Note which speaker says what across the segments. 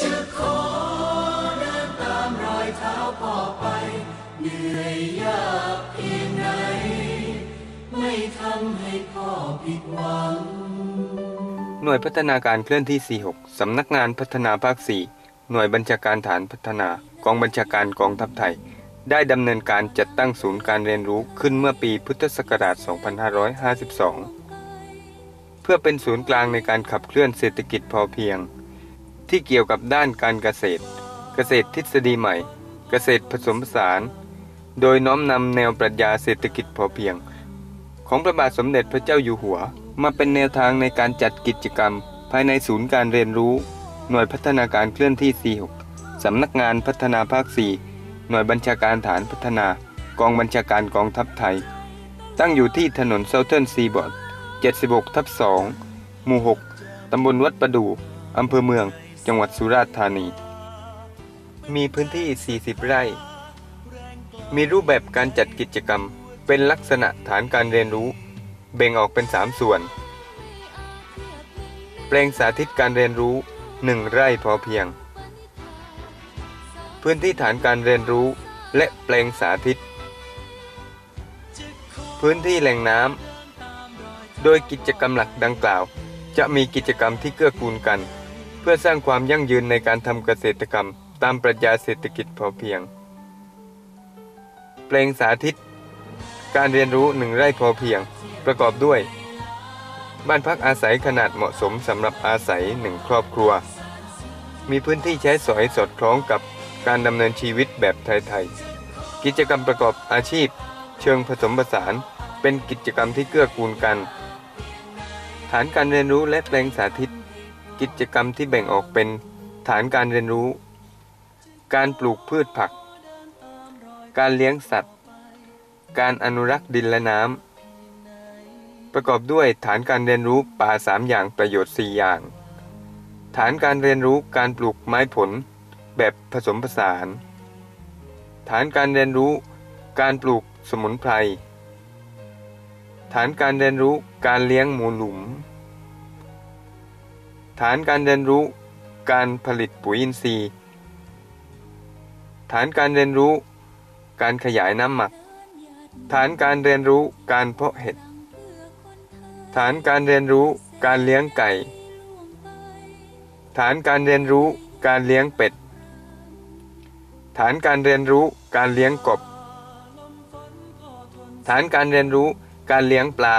Speaker 1: จะขอเดินตามรอยเท้าพ่อไป เหนื่อยยากเพียงไหน ไม่ทำให้พ่อผิดหวัง
Speaker 2: หน่วยพัฒนาการเคลื่อนที่ 46 สำนักงานพัฒนาภาค 4 หน่วยบัญชาการฐานพัฒนากองบัญชาการกองทัพไทย ได้ดำเนินการจัดตั้งศูนย์การเรียนรู้ขึ้นเมื่อปีพุทธศักราช 2552 เพื่อเป็นศูนย์กลางในการขับเคลื่อนเศรษฐกิจพอเพียง ที่เกี่ยวกับด้านการเกษตร เกษตรทฤษฎีใหม่ เกษตรผสมผสาน โดยน้อมนำแนวปรัชญาเศรษฐกิจพอเพียง ของพระบาทสมเด็จพระเจ้าอยู่หัว มาเป็นแนวทางในการจัดกิจกรรม ภายในศูนย์การเรียนรู้ หน่วยพัฒนาการเคลื่อนที่ 46 สำนักงานพัฒนาภาค 4 หน่วยบัญชาการฐานพัฒนา กองบัญชาการกองทัพไทย ตั้งอยู่ที่ถนนเซาเทิร์นซีบอร์ด76ทับ2หมู่ 6 ตำบลวัดประดู่อำเภอเมือง จังหวัดสุราษฎร์ธานี มีพื้นที่ 40 ไร่ มีรูปแบบการจัดกิจกรรม เป็นลักษณะฐานการเรียนรู้ แบ่งออกเป็น 3 ส่วน แปลงสาธิตการเรียนรู้ 1 ไร่พอเพียง พื้นที่ฐานการเรียนรู้และแปลงสาธิต พื้นที่แหล่งน้ำโดยกิจกรรมหลักดังกล่าว จะมีกิจกรรมที่เกื้อกูลกัน พื่อสร้างความยั่งยืนในการทำเกษตรกรรม ตามปรัชญาเศรษฐกิจพอเพียงแปลงสาธิต การเรียนรู้หนึ่งไร่พอเพียง ประกอบด้วย บ้านพักอาศัยขนาดเหมาะสมสำหรับอาศัยหนึ่งครอบครัว มีพื้นที่ใช้สอยสอดคล้องกับการดำเนินชีวิตแบบไทยๆ กิจกรรมประกอบอาชีพ เชิงผสมผสานเป็นกิจกรรมที่เกื้อกูลกัน ฐานการเรียนรู้และแปลงสาธิต กิจกรรมที่แบ่งออกเป็นฐานการเรียนรู้ การปลูกพืชผัก การเลี้ยงสัตว์ การอนุรักษ์ดินและน้ำ ประกอบด้วยฐานการเรียนรู้ป่าสามอย่างประโยชน์สี่อย่าง ฐานการเรียนรู้การปลูกไม้ผลแบบผสมผสาน ฐานการเรียนรู้การปลูกสมุนไพร ฐานการเรียนรู้การเลี้ยงหมูหลุม ฐานการเรียนรู้การผลิตปุ๋ยอินทรีย์ ฐานการเรียนรู้ การขยายน้ำหมัก ฐานการเรียนรู้การเพาะเห็ด ฐานการเรียนรู้การเลี้ยงไก่ ฐานการเรียนรู้การเลี้ยงเป็ด ฐานการเรียนรู้การเลี้ยงกบ ฐานการเรียนรู้การเลี้ยงปลา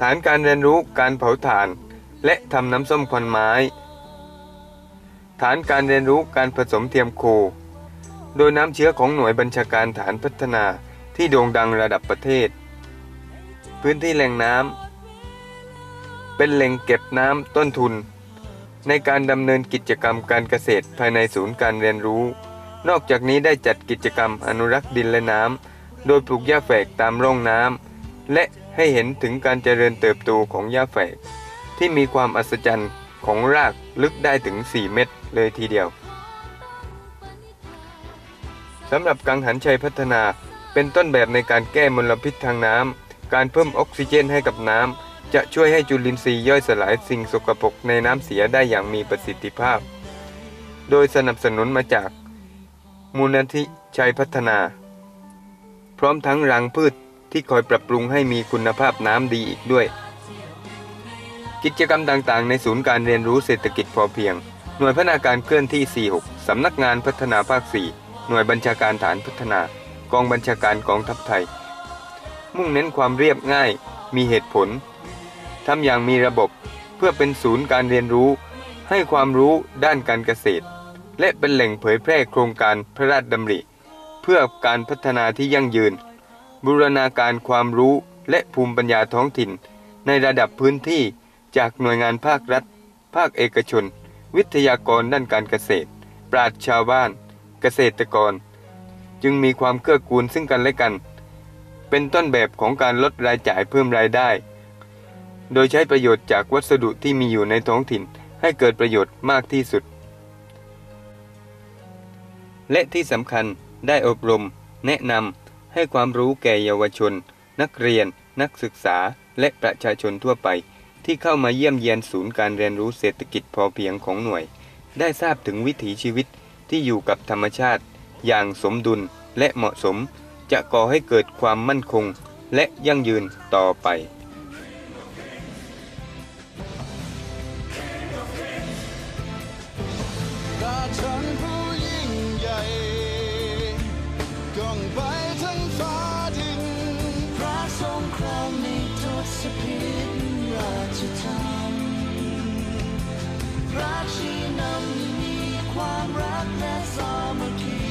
Speaker 2: ฐานการเรียนรู้การเผาถ่าน และทำน้ำส้มควันไม้ ฐานการเรียนรู้การผสมเทียมโค โดยน้ำเชื้อของหน่วยบัญชาการฐานพัฒนาที่โด่งดังระดับประเทศ พื้นที่แหล่งน้ำเป็นแหล่งเก็บน้ำต้นทุน ในการดำเนินกิจกรรมการเกษตรภายในศูนย์การเรียนรู้ นอกจากนี้ได้จัดกิจกรรมอนุรักษ์ดินและน้ำโดยปลูกหญ้าแฝกตามร่องน้ำและ ให้เห็นถึงการเจริญเติบโตของหญ้าแฝก ที่มีความอัศจรรย์ของรากลึกได้ถึง 4 เมตรเลยทีเดียวสำหรับกังหันชัยพัฒนาเป็นต้นแบบในการแก้มลพิษทางน้ำ การเพิ่มออกซิเจนให้กับน้ำ จะช่วยให้จุลินทรีย์ย่อยสลายสิ่งสกปรกในน้ำเสียได้อย่างมีประสิทธิภาพ โดยสนับสนุนมาจาก มูลนิธิชัยพัฒนา พร้อมทั้งรังพืช ที่คอยปรับปรุงให้มีคุณภาพน้ำดีอีกด้วย กิจกรรมต่างๆ ในศูนย์การเรียนรู้เศรษฐกิจพอเพียง หน่วยพัฒนาการเคลื่อนที่ 46 สำนักงานพัฒนาภาค 4 หน่วยบัญชาการฐานพัฒนา กองบัญชาการกองทัพไทย มุ่งเน้นความเรียบง่าย มีเหตุผลทำอย่างมีระบบเพื่อเป็นศูนย์การเรียนรู้ ให้ความรู้ด้านการเกษตร และเป็นแหล่งเผยแพร่โครงการพระราชดำริ เพื่อการพัฒนาที่ยั่งยืน บูรณาการความรู้และภูมิปัญญาท้องถิ่น ในระดับพื้นที่จากหน่วยงานภาครัฐ ภาคเอกชน วิทยากรด้านการเกษตร ปราชชาวบ้าน เกษตรกร จึงมีความเกื้อกูลซึ่งกันและกัน เป็นต้นแบบของการลดรายจ่ายเพิ่มรายได้ โดยใช้ประโยชน์จากวัสดุที่มีอยู่ในท้องถิ่นให้เกิดประโยชน์มากที่สุด และที่สำคัญได้อบรม แนะนำ ให้ความรู้แก่เยาวชน นักเรียน นักศึกษา และประชาชนทั่วไป ที่เข้ามาเยี่ยมเยียนศูนย์การเรียนรู้เศรษฐกิจพอเพียงของหน่วย ได้ทราบถึงวิถีชีวิตที่อยู่กับธรรมชาติ อย่างสมดุลและเหมาะสม จะก่อให้เกิดความมั่นคง และยั่งยืนต่อไป
Speaker 1: ราชันผู้
Speaker 3: พระชี้นำให้มีความรักและสามัคคี